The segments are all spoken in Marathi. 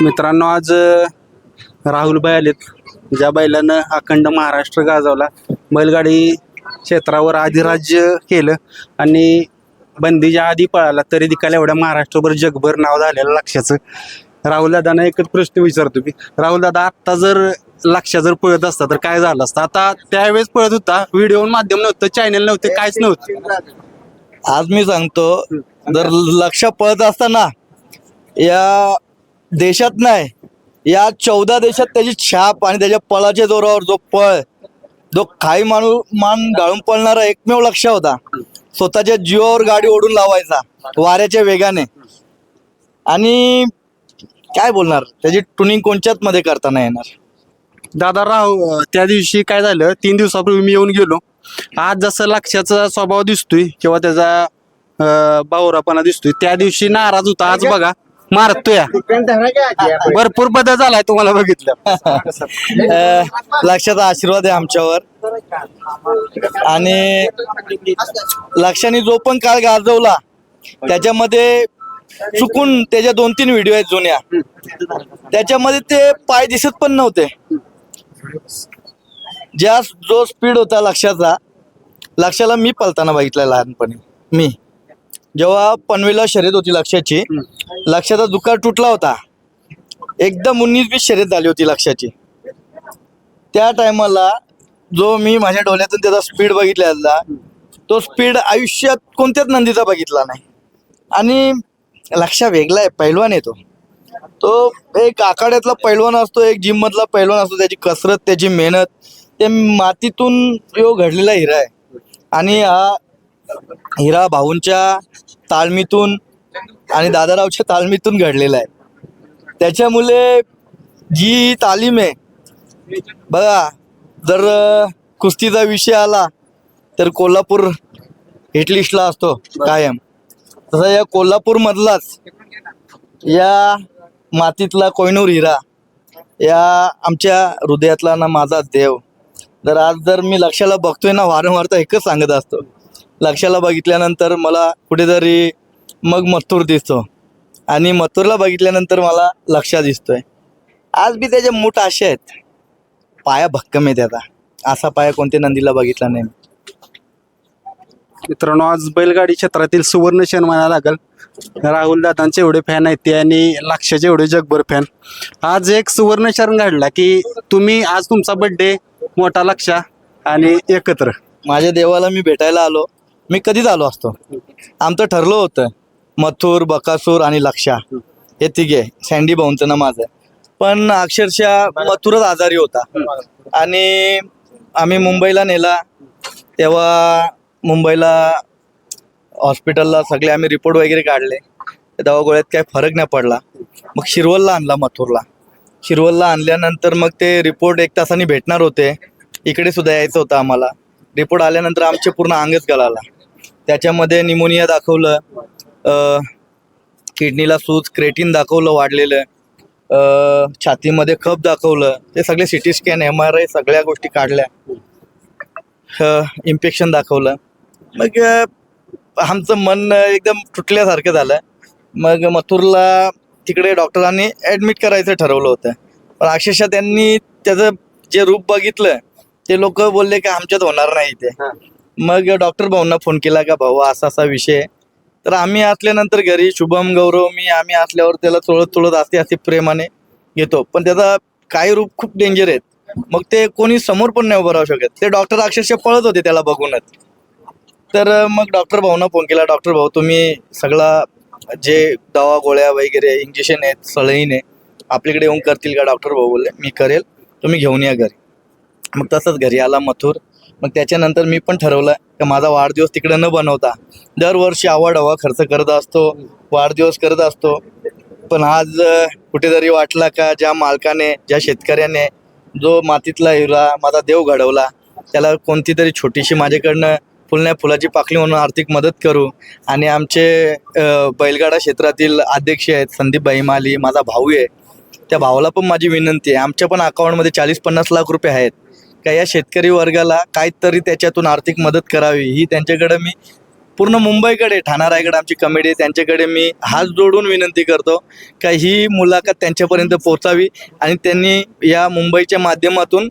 मित्रांनो आज राहुल राहुलभाई आलेत. ज्या बैलानं अखंड महाराष्ट्र गाजवला बैलगाडी क्षेत्रावर अधिराज्य केलं आणि बंदीच्या आधी पळाला तरी देखील एवढ्या महाराष्ट्रभर जगभर नाव झालेलं लक्षाचं. राहुल दादांना एकच प्रश्न विचारतो मी राहुल दादा आत्ता जर लक्षा जर पळत असता तर काय झालं असतं? आता त्यावेळेस पळत होता व्हिडिओ माध्यम नव्हतं चॅनल नव्हते काहीच नव्हतं. आज मी सांगतो जर लक्ष पळत असताना या देशात नाही. या चौदा देशात त्याची छाप आणि त्याच्या पळाच्या जोरावर जो पळ जो काही माणूस मान गाळून पळणारा एकमेव लक्ष होता. स्वतःच्या जीवावर गाडी ओढून लावायचा वाऱ्याच्या वेगाने. आणि काय बोलणार? त्याची टुनिंग कोणच्याच मध्ये करता नाही येणार? दादा राव त्या दिवशी काय झालं? तीन दिवसापूर्वी मी येऊन गेलो. आज जसं लक्षाचा स्वभाव दिसतोय किंवा त्याचा अं, बावरापणा दिसतोय त्या दिवशी नाराज होता. आज बघा. मारतोय. भरपूर बदल झालाय तुम्हाला बघितलं. अं, लक्षाचा आशीर्वाद आहे आमच्यावर. आणि लक्षाने जो पण काळ गाजवला त्याच्यामध्ये चुकून त्याच्या दोन तीन व्हिडिओ आहेत जुन्या. त्याच्यामध्ये ते पाय दिसत पण नव्हते. ज्या जो स्पीड होता लक्षाचा लक्षाला मी पलताना बघितलं लहानपणी. मी. जेव्हा पनवेला शर्यत होती लक्षाची लक्षाचा दुकार तुटला होता. एकदम उन्नीस वीस शर्यत झाली होती लक्षाची त्या टायमाला जो मी माझ्या डोळ्यातून त्याचा स्पीड बघितलेला तो स्पीड आयुष्यात कोणत्याच नंदीचा बघितला नाही. आणि लक्ष वेगळा आहे पैलवान आहे तो. तो एक आखाड्यातला पैलवान असतो एक जिम मधला पैलवान असतो त्याची कसरत त्याची मेहनत ते मातीतून यो घडलेला हिरा आहे. आणि हा हिरा भाऊंच्या ताळमीतून आणि दादारावच्या तालमीतून घडलेला आहे. त्याच्यामुळे जी तालीम आहे बघा जर कुस्तीचा विषय आला तर कोल्हापूर हिटलिस्टला असतो कायम. तसा या कोल्हापूर मधलाच या मातीतला कोयनूर हिरा या आमच्या हृदयातला ना माझा देव. जर आज जर मी लक्षाला बघतोय ना वारंवार तर एकच सांगत असतो. लक्षाला बघितल्यानंतर मला कुठेतरी मग मथुर दिसतो. आणि मथुरला बघितल्यानंतर मला लक्षा दिसतोय. आज बी त्याचे मूठ असे आहेत. पाया भक्कम आहे त्याचा असा पाया कोणत्या नंदीला बघितला नाही मित्रांनो आज बैलगाडी क्षेत्रातील सुवर्ण क्षण म्हणायला लागल. राहुल दादांचे एवढे फॅन आहेत ते आणि लक्षाचे एवढे जगभर फॅन आज एक सुवर्ण क्षण घडला की तुम्ही आज तुमचा बर्थडे मोठा लक्षा आणि एकत्र. माझ्या देवाला मी भेटायला आलो. मी कधीच आलो असतो? आमचं ठरलं होतं मथुर बकासूर आणि लक्षा. हे तिघे सँडी भाऊंचं ना माझं. पण अक्षरशः मथुरच आजारी होता. आणि आम्ही मुंबईला नेला. तेव्हा मुंबईला हॉस्पिटलला सगळे आम्ही रिपोर्ट वगैरे काढले. दवा दवागोळ्यात काही फरक नाही पडला. मग शिरवलला आणला मथुरला. शिरवलला आणल्यानंतर मग ते रिपोर्ट एक तासाने भेटणार होते. इकडे सुद्धा यायचं होतं आम्हाला. रिपोर्ट आल्यानंतर आमचे पूर्ण अंगच गळाला. त्याच्यामध्ये निमोनिया दाखवलं किडनीला सूज क्रेटिन दाखवलं वाढलेलं छातीमध्ये खप दाखवलं ते सगळे CT scan M R I सगळ्या गोष्टी काढल्या. इन्फेक्शन दाखवलं. मग आमचं मन एकदम तुटल्यासारखं झालं. मग मथुरला तिकडे डॉक्टरांनी ॲडमिट करायचं ठरवलं होतं. पण अक्षरशः त्यांनी त्याचं जे रूप बघितलं ते लोक बोलले की आमच्यात होणार नाही ते मग डॉक्टर भाऊंना फोन केला का भाऊ असा असा विषय. आहे. तर आम्ही असल्यानंतर घरी शुभम गौरव मी आम्ही असल्यावर त्याला चोळत चोळत असते असे प्रेमाने घेतो. पण त्याचा काही रूप खूप डेंजर आहेत. मग ते कोणी समोर पण नाही उभं राहू शकत. ते डॉक्टर अक्षरशः पळत होते त्याला बघूनच. तर मग डॉक्टर भाऊना फोन केला डॉक्टर भाऊ तुम्ही सगळा जे दवा गोळ्या वगैरे इंजेक्शन आहेत सळईने आपल्याकडे येऊन करतील का डॉक्टर भाऊ बोलले मी करेल तुम्ही घेऊन या घरी. मग तसंच घरी आला मथुर. मग त्याच्यानंतर मी पण ठरवलं की माझा वाढदिवस तिकडे न बनवता दरवर्षी आवड हवा खर्च करत असतो वाढदिवस करत असतो. पण आज कुठेतरी वाटला का ज्या मालकाने ज्या शेतकऱ्याने जो मातीतला हिरा माझा देव घडवला त्याला कोणती तरी छोटीशी माझ्याकडनं फुलण्या फुलाची पाकळी म्हणून आर्थिक मदत करू आणि आमचे बैलगाडा क्षेत्रातील अध्यक्ष आहेत संदीप बहिमाली माझा भाऊ आहे. त्या भावाला पण माझी विनंती आहे. आमच्या पण अकाउंटमध्ये चाळीस पन्नास लाख रुपये आहेत. का या शेतकरी वर्गाला काहीतरी त्याच्यातून आर्थिक मदत करावी? ही त्यांच्याकडे मी पूर्ण मुंबईकडे ठाणा रायगड आमची कमिटी आहे. त्यांच्याकडे मी हात जोडून विनंती करतो का ही मुलाखत त्यांच्यापर्यंत पोहोचावी आणि त्यांनी या मुंबईच्या माध्यमातून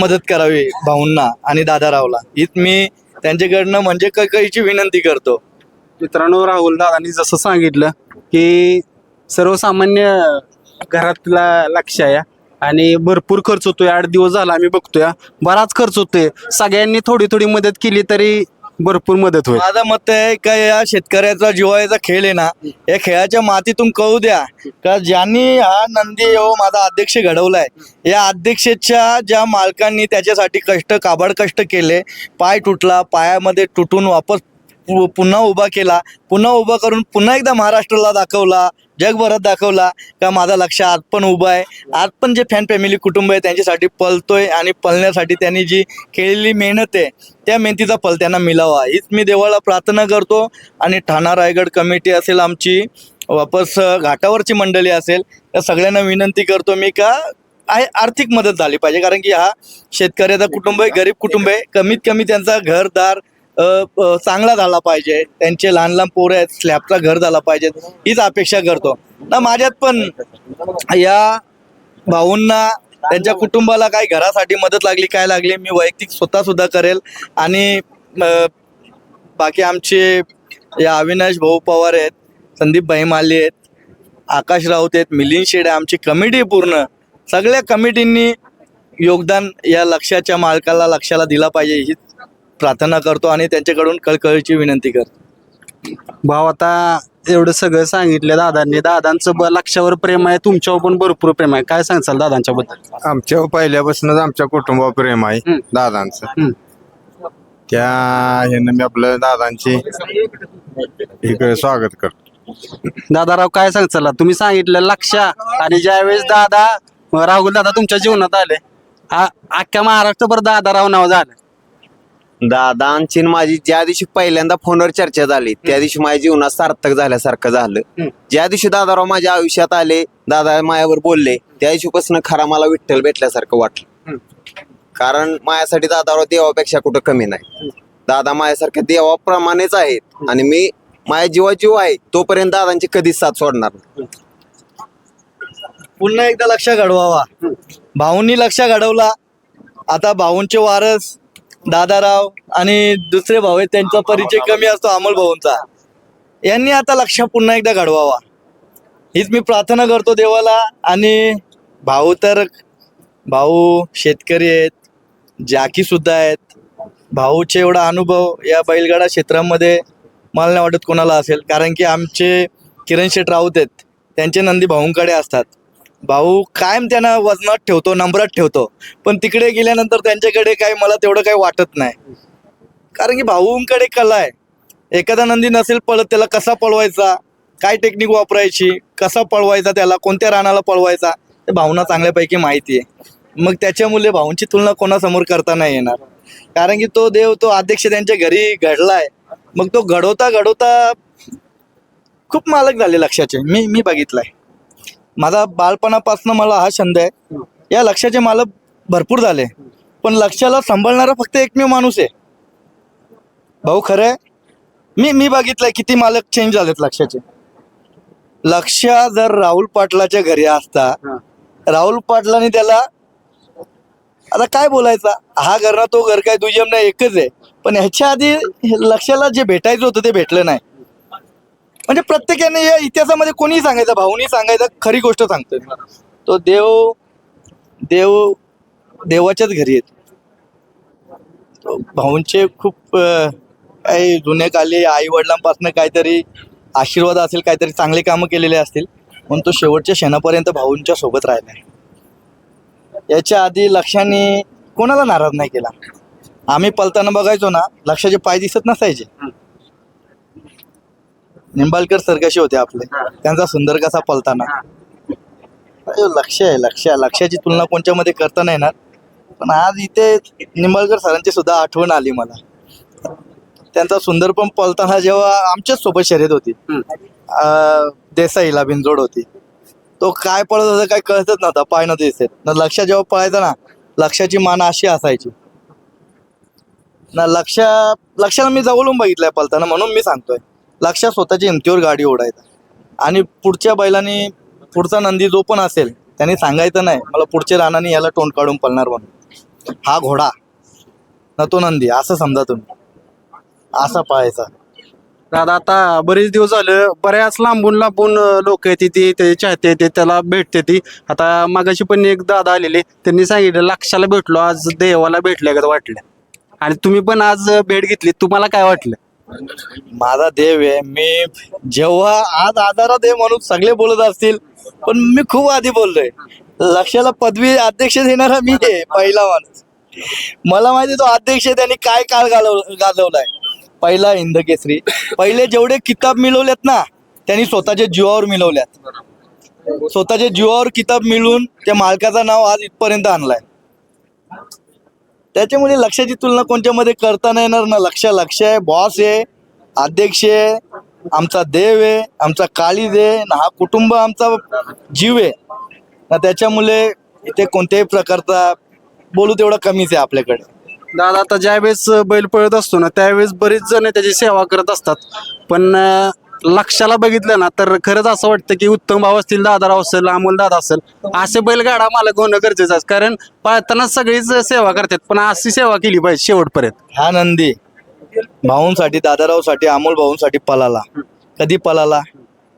मदत करावी भाऊंना आणि दादारावला. हीच मी त्यांच्याकडनं म्हणजे कैची विनंती करतो. मित्रांनो राहुल दादांनी जसं सांगितलं की सर्वसामान्य घरातला लक्ष आहे. आणि भरपूर खर्च होतोय. आठ दिवस झाला आम्ही बघतोय. बराच खर्च होतोय. सगळ्यांनी थोडी थोडी मदत केली तरी भरपूर मदत होईल. माझं मत आहे का या शेतकऱ्याचा जिवाळ्याचा खेळ आहे ना या खेळाच्या मातीतून कळू द्या. का ज्यांनी हा नंदी हो माझा अध्यक्ष घडवलाय या अध्यक्षच्या ज्या मालकांनी त्याच्यासाठी कष्ट काबाड कष्ट केले पाय तुटला पायामध्ये तुटून वापस पु- पुन्हा उभा केला. पुन्हा उभा करून पुन्हा एकदा महाराष्ट्राला दाखवला. जगभरात दाखवला का माझा लक्ष आज पण उभा आहे. आज पण जे फॅन फॅमिली कुटुंब आहे त्यांच्यासाठी पलतोय आणि पलण्यासाठी त्यांनी जी केलेली मेहनत आहे त्या मेहनतीचा फल त्यांना मिळावा. हीच मी देवाला प्रार्थना करतो. आणि ठाणा रायगड कमिटी असेल आमची वापस घाटावरची मंडळी असेल त्या सगळ्यांना विनंती करतो मी का आहे आर्थिक मदत झाली पाहिजे. कारण की हा शेतकऱ्याचा कुटुंब आहे गरीब कुटुंब आहे. कमीत कमी त्यांचा घरदार चांगला झाला पाहिजे. त्यांचे लहान लहान पोरं आहेत स्लॅबचा घर झाला पाहिजे हीच अपेक्षा करतो. ना माझ्यात पण या भाऊंना त्यांच्या कुटुंबाला काय घरासाठी मदत लागली काय लागली मी वैयक्तिक स्वतः सुद्धा करेल. आणि बाकी आमचे या अविनाश भाऊ पवार आहेत संदीप भाई माली आहेत आकाश राऊत आहेत मिलिंद शेड आहे आमची कमिटी पूर्ण. सगळ्या कमिटींनी योगदान या लक्षाच्या मालकाला लक्षाला दिला पाहिजे ही प्रार्थना करतो आणि त्यांच्याकडून कळकळीची विनंती करतो. भाऊ आता एवढं सगळं सांगितलं दादांनी. दादांचं ब- लक्षावर प्रेम आहे तुमच्यावर पण भरपूर प्रेम आहे. काय सांगचाल दादांच्या बद्दल? आमच्या पहिल्यापासूनच आमच्या कुटुंबावर प्रेम आहे. दादांचं. त्या ह्यानं मी आपलं दादांचे इकडे स्वागत करतो. दादाराव काय सांगचाल तुम्ही सांगितलं लक्ष. आणि ज्यावेळेस दादा राहुल दादा तुमच्या जीवनात आले अख्ख्या महाराष्ट्रभर दादाराव नाव झालं. दादांची न माझी ज्या दिवशी पहिल्यांदा फोनवर चर्चा झाली त्या दिवशी माझ्या जीवनात सार्थक झाल्यासारखं झालं. ज्या दिवशी दादाराव माझ्या आयुष्यात आले दादा मायावर बोलले त्या दिवशीपासून खरा मला विठ्ठल भेटल्यासारखं वाटलं. कारण माझ्यासाठी दादाराव देवापेक्षा कुठं कमी नाही. दादा माझ्यासारख्या देवाप्रमाणेच आहेत आणि मी माझ्या जीवा जीव आहे तोपर्यंत दादांची कधीच साथ सोडणार नाही. पुन्हा एकदा लक्ष घडवावा भाऊंनी लक्ष घडवला आता भाऊंचे वारस दादाराव आणि दुसरे भाऊ आहेत त्यांचा परिचय कमी असतो अमोल भाऊंचा. यांनी आता लक्ष पुन्हा एकदा घडवावा. हीच मी प्रार्थना करतो देवाला. आणि भाऊ तर भाऊ शेतकरी आहेत जाकी सुद्धा आहेत. भाऊचे एवढा अनुभव या बैलगाडा क्षेत्रामध्ये मला नाही वाटत कोणाला असेल. कारण की आमचे किरण शेठ राऊत आहेत त्यांचे नंदी भाऊंकडे असतात. भाऊ कायम त्यांना वजनात ठेवतो नंबरात ठेवतो. पण तिकडे गेल्यानंतर त्यांच्याकडे काय मला तेवढं काही वाटत नाही. कारण की भाऊंकडे कला आहे. एखादा नंदी नसेल पळत त्याला कसा पळवायचा? काय टेक्निक वापरायची? कसा पळवायचा त्याला? कोणत्या रानाला पळवायचा? ते भाऊना चांगल्यापैकी माहिती आहे. मग त्याच्यामुळे भाऊंची तुलना कोणासमोर करता नाही येणार. कारण की तो देव तो अध्यक्ष त्यांच्या घरी घडलाय. मग तो घडवता घडवता खूप मालक झाले लक्षाचे. मी मी बघितलाय. माझा बालपणापासून मला हा छंद आहे. या लक्षाचे मालक भरपूर झाले. पण लक्षाला सांभाळणारा फक्त एकमेव माणूस आहे. भाऊ खरं आहे? मी मी बघितलंय किती मालक चेंज झालेत लक्षाचे लक्ष जर राहुल पाटलाच्या घरी असता राहुल पाटलाने त्याला आता काय बोलायचा? हा घर ना तो घर काय दुय्यम नाही एकच आहे. पण ह्याच्या आधी लक्षाला जे भेटायचं होतं ते भेटलं नाही. म्हणजे प्रत्येकाने या इतिहासामध्ये कोणीही सांगायचं भाऊनी सांगायचं खरी गोष्ट सांगतोय. तो देव देव देवाच्याच घरी येतो. भाऊंचे खूप काही जुने काली आई वडिलांपासून काहीतरी आशीर्वाद असेल काहीतरी चांगले कामं केलेले असतील म्हणून तो शेवटच्या क्षणापर्यंत भाऊंच्या सोबत राहिला याच्या आधी लक्षाने कोणाला नाराज नाही केला? आम्ही पलताना बघायचो ना लक्षाचे पाय दिसत नसायचे. निंबाळकर सर कसे होते आपले? त्यांचा सुंदर कसा पलताना? अरे लक्ष आहे लक्ष आहे. लक्षाची तुलना कोणच्यामध्ये करता नाही येणार. पण आज इथे निंबाळकर सरांची सुद्धा आठवण आली मला. त्यांचा सुंदर पण पलताना जेव्हा आमच्याच सोबत शर्यत होती. अं, देसाईला बिनजोड होती. तो काय पळत होता काय कळतच नव्हता. पाय नव्हते दिसत. न लक्ष जेव्हा पळायचा ना लक्षाची मान अशी असायची. ना लक्ष लक्षाला मी जवळून बघितलंय पलताना म्हणून मी सांगतोय. लक्षात स्वतःच्या हिमतीवर गाडी ओढायचा. आणि पुढच्या बैलाने पुढचा नंदी जो पण असेल त्याने सांगायचं नाही मला पुढच्या रानाने याला तोंड काढून पळणार म्हणून. हा घोडा ना तो नंदी असं समजा तुम्ही. असा पाहायचा. दादा आता बरेच दिवस झालं बऱ्याच लांबून लांबून लोक येते ती ते चाहते येते त्याला भेटते ती. आता मागाशी पण एक दादा आलेले त्यांनी सांगितलं लक्षाला भेटलो आज देवाला भेटल्या का वाटलं. आणि तुम्ही पण आज भेट घेतली तुम्हाला काय वाटलं? माझा देव आहे. मी जेव्हा आज आधारात आहे म्हणून सगळे बोलत असतील पण मी खूप आधी बोललोय. लक्षाला पदवी अध्यक्ष देणारा मी आहे पहिला माणूस. मला माहिती तो अध्यक्ष त्यांनी काय काळ घालव गाजवलाय. पहिला हिंद केसरी पहिले जेवढे किताब मिळवलेत ना त्यांनी स्वतःच्या जीवावर मिळवल्यात. स्वतःच्या जीवावर किताब मिळून त्या मालकाचं नाव आज इथपर्यंत आणलाय. त्याच्यामुळे लक्षाची तुलना कोणत्यामध्ये करता नाही येणार ना लक्ष. लक्ष आहे बॉस आहे अध्यक्ष आहे आमचा देव आहे आमचा काळीज आहे ना हा कुटुंब आमचा जीव आहे. ना त्याच्यामुळे इथे कोणत्याही प्रकारचा बोलू तेवढा कमीच आहे आपल्याकडे. दादा आता ज्यावेळेस बैल पळत असतो ना त्यावेळेस बरेच जण त्याची सेवा करत असतात. पण लक्षाला बघितलं ना तर खरंच असं वाटतं की उत्तम भाव असतील दादाराव असेल अमोल दादा असेल असे बैलगाडा मालक होणं गरजेचं आहे. कारण पाळताना सगळीच सेवा करतात पण अशी सेवा केली पाहिजे शेवटपर्यंत. हा नंदी भाऊंसाठी दादारावसाठी अमोल भाऊंसाठी पलाला. कधी पलाला?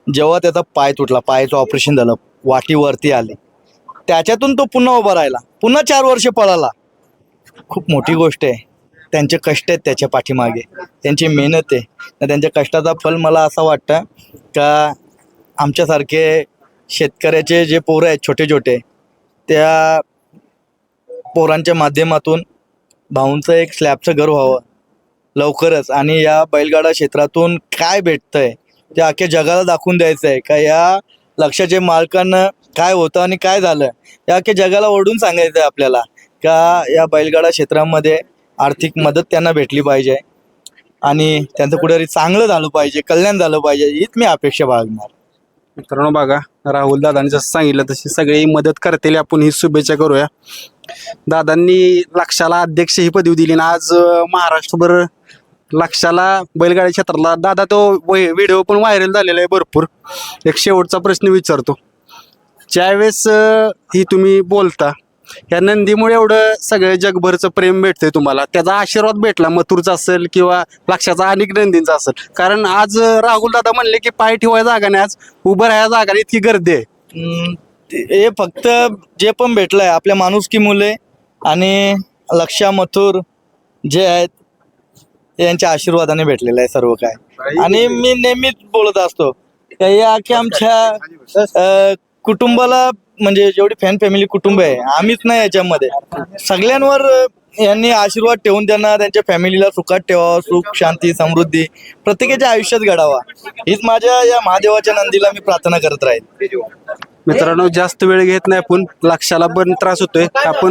जेव्हा त्याचा पाय तुटला पायाचं ऑपरेशन झालं वाटीवरती आली. त्याच्यातून तो पुन्हा उभा राहिला. पुन्हा चार वर्ष पळाला. खूप मोठी गोष्ट आहे. त्यांचे कष्ट आहेत त्याच्या पाठीमागे. त्यांची मेहनत आहे. तर त्यांच्या कष्टाचा फल मला असा वाटतं का आमच्यासारखे शेतकऱ्याचे जे पोरं आहेत छोटे छोटे त्या पोरांच्या माध्यमातून भाऊंचं एक स्लॅबचं घर व्हावं. लवकरच. आणि या बैलगाडा क्षेत्रातून काय भेटतं आहे ते अख्ख्या जगाला दाखवून द्यायचं आहे का या लक्षाचे मालकांना काय होतं आणि काय झालं या अख्ख्या जगाला ओढून सांगायचं आहे आपल्याला का या बैलगाडा क्षेत्रामध्ये आर्थिक मदत त्यांना भेटली पाहिजे. आणि त्यांचं कुठेतरी चांगलं झालं पाहिजे कल्याण झालं पाहिजे हीच मी अपेक्षा बाळगणार. मित्रांनो बघा राहुल दादांनी जसं सांगितलं तशी सगळी मदत करतील आपण ही शुभेच्छा करूया. दादांनी लक्षाला अध्यक्ष ही पदवी दिली ना आज अं, महाराष्ट्रभर लक्षाला बैलगाडी क्षेत्रातला दादा तो व्हिडिओ पण व्हायरल झालेला आहे भरपूर. एक शेवटचा प्रश्न विचारतो. ज्यावेळेस अं, ही तुम्ही बोलता या नंदीमुळे एवढं सगळं जगभरचं प्रेम भेटतंय तुम्हाला. त्याचा आशीर्वाद भेटला मथुरचा असेल किंवा लक्षाचा अनेक नंदींचा असेल. कारण आज राहुल दादा म्हणले की पाय ठेवायला जागा नाही आज उभं राहायला जागा नाही इतकी गर्दी आहे. हम्म, ते- हे फक्त जे पण भेटलंय आपल्या माणुसकी मुले आणि लक्षा मथुर जे आहेत यांच्या आशीर्वादाने भेटलेलं आहे सर्व काय. आणि मी नेहमीच बोलत असतो का या की आमच्या अं, कुटुंबाला म्हणजे जेवढी फॅन फॅमिली कुटुंब आहे आम्हीच नाही याच्यामध्ये. सगळ्यांवर यांनी आशीर्वाद ठेवून त्यांना त्यांच्या फॅमिलीला सुखात ठेवावं सुख शांती समृद्धी प्रत्येकाच्या आयुष्यात घडावा. हीच माझ्या या महादेवाच्या नंदीला मी प्रार्थना करत राहील. मित्रांनो जास्त वेळ घेत नाही आपण लक्षाला पण त्रास होतोय. आपण